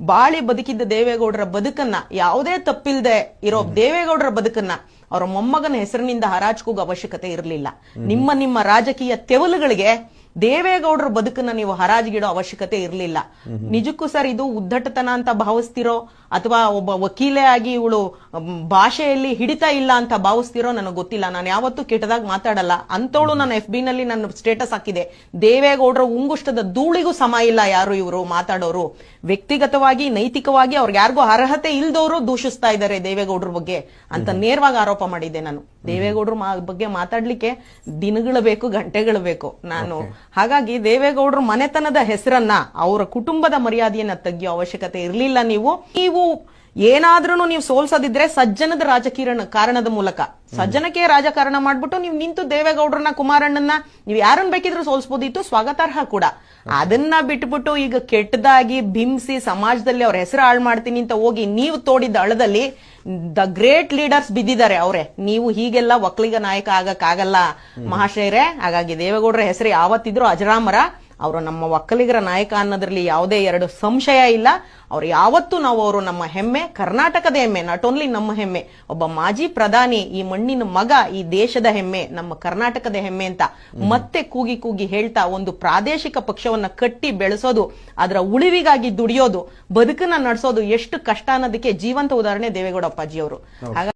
ಬಾಳಿ ಬದುಕಿದ್ದ ದೇವೇಗೌಡರ ಬದುಕನ್ನ ಯಾವುದೇ ತಪ್ಪಿಲ್ದೆ ಇರೋ ದೇವೇಗೌಡರ ಬದುಕನ್ನ ಅವರ ಮೊಮ್ಮಗನ ಹೆಸರಿನಿಂದ ಹರಾಜ್ಕೂಗ ಅವಶ್ಯಕತೆ ಇರಲಿಲ್ಲ. ನಿಮ್ಮ ನಿಮ್ಮ ರಾಜಕೀಯ ತೆವಲುಗಳಿಗೆ ದೇವೇಗೌಡರ ಬದುಕನ್ನ ನೀವು ಹರಾಜಿಗಿಡೋ ಅವಶ್ಯಕತೆ ಇರಲಿಲ್ಲ. ನಿಜಕ್ಕೂ ಸರ್ ಇದು ಉದ್ದಟತನ ಅಂತ ಭಾವಿಸ್ತಿರೋ ಅಥವಾ ಒಬ್ಬ ವಕೀಲೆ ಆಗಿ ಇವಳು ಭಾಷೆಯಲ್ಲಿ ಹಿಡಿತಾ ಇಲ್ಲ ಅಂತ ಭಾವಿಸ್ತಿರೋ ನನಗೆ ಗೊತ್ತಿಲ್ಲ. ನಾನು ಯಾವತ್ತೂ ಕೆಟ್ಟದಾಗ ಮಾತಾಡಲ್ಲ. ಅಂತವಳು ನನ್ನ ಎಫ್ ಬಿ ನಲ್ಲಿ ನನ್ನ ಸ್ಟೇಟಸ್ ಹಾಕಿದೆ. ದೇವೇಗೌಡರ ಉಂಗುಷ್ಟದ ಧೂಳಿಗೂ ಸಮ ಇಲ್ಲ ಯಾರು ಇವರು ಮಾತಾಡೋರು. ವ್ಯಕ್ತಿಗತವಾಗಿ ನೈತಿಕವಾಗಿ ಅವ್ರಿಗೆ ಯಾರಿಗೂ ಅರ್ಹತೆ ಇಲ್ದವರು ದೂಷಿಸ್ತಾ ಇದ್ದಾರೆ ದೇವೇಗೌಡರ ಬಗ್ಗೆ ಅಂತ ನೇರವಾಗಿ ಆರೋಪ ಮಾಡಿದ್ದೆ ನಾನು. ದೇವೇಗೌಡರ ಬಗ್ಗೆ ಮಾತಾಡ್ಲಿಕ್ಕೆ ದಿನಗಳು ಬೇಕು ಗಂಟೆಗಳು ಬೇಕು ನಾನು. ಹಾಗಾಗಿ ದೇವೇಗೌಡರು ಮನೆತನದ ಹೆಸರನ್ನ ಅವರ ಕುಟುಂಬದ ಮರ್ಯಾದೆಯನ್ನ ತೆಗಿಯೋ ಅವಶ್ಯಕತೆ ಇರಲಿಲ್ಲ ನೀವು. ನೀವು ಏನಾದ್ರೂ ನೀವು ಸೋಲ್ಸೋದಿದ್ರೆ ಸಜ್ಜನದ ರಾಜಕೀಯ ಕಾರಣದ ಮೂಲಕ. ಸಜ್ಜನಕ್ಕೆ ರಾಜಕಾರಣ ಮಾಡ್ಬಿಟ್ಟು ನೀವು ನಿಂತು ದೇವೇಗೌಡರನ್ನ ಕುಮಾರಣ್ಣನ ನೀವು ಯಾರನ್ನ ಬೇಕಿದ್ರು ಸೋಲ್ಸ್ಬೋದಿತ್ತು ಸ್ವಾಗತಾರ್ಹ ಕೂಡ. ಅದನ್ನ ಬಿಟ್ಬಿಟ್ಟು ಈಗ ಕೆಟ್ಟದಾಗಿ ಬಿಂಬಿಸಿ ಸಮಾಜದಲ್ಲಿ ಅವ್ರ ಹೆಸರು ಹಾಳು ಮಾಡ್ತೀನಿ ಅಂತ ಹೋಗಿ ನೀವು ತೋಡಿದ ಅಳದಲ್ಲಿ ದ ಗ್ರೇಟ್ ಲೀಡರ್ಸ್ ಬಿದ್ದಿದ್ದಾರೆ ಅವರೇ. ನೀವು ಹೀಗೆಲ್ಲ ಒಕ್ಕಲಿಗ ನಾಯಕ ಆಗಕ್ಕಾಗಲ್ಲ. ಮಹಾಶಯರೇ ಹಾಗಾಗಿ ದೇವೇಗೌಡರ ಹೆಸರು ಯಾವತ್ತಿದ್ರು ಅಜರಾಮರ. ಅವರು ನಮ್ಮ ಒಕ್ಕಲಿಗರ ನಾಯಕ ಅನ್ನೋದ್ರಲ್ಲಿ ಯಾವುದೇ ಎರಡು ಸಂಶಯ ಇಲ್ಲ. ಅವರು ಯಾವತ್ತೂ ನಾವು ಅವರು ನಮ್ಮ ಹೆಮ್ಮೆ ಕರ್ನಾಟಕದ ಹೆಮ್ಮೆ ನಾಟ್ ಓನ್ಲಿ ನಮ್ಮ ಹೆಮ್ಮೆ ಒಬ್ಬ ಮಾಜಿ ಪ್ರಧಾನಿ ಈ ಮಣ್ಣಿನ ಮಗ ಈ ದೇಶದ ಹೆಮ್ಮೆ ನಮ್ಮ ಕರ್ನಾಟಕದ ಹೆಮ್ಮೆ ಅಂತ ಮತ್ತೆ ಕೂಗಿ ಕೂಗಿ ಹೇಳ್ತಾ ಒಂದು ಪ್ರಾದೇಶಿಕ ಪಕ್ಷವನ್ನ ಕಟ್ಟಿ ಬೆಳೆಸೋದು ಅದರ ಉಳಿವಿಗಾಗಿ ದುಡಿಯೋದು ಬದುಕನ್ನ ನಡೆಸೋದು ಎಷ್ಟು ಕಷ್ಟ ಅನ್ನೋದಕ್ಕೆ ಜೀವಂತ ಉದಾಹರಣೆ ದೇವೇಗೌಡ ಅಪ್ಪಾಜಿ ಅವರು ಹಾಗಾಗಿ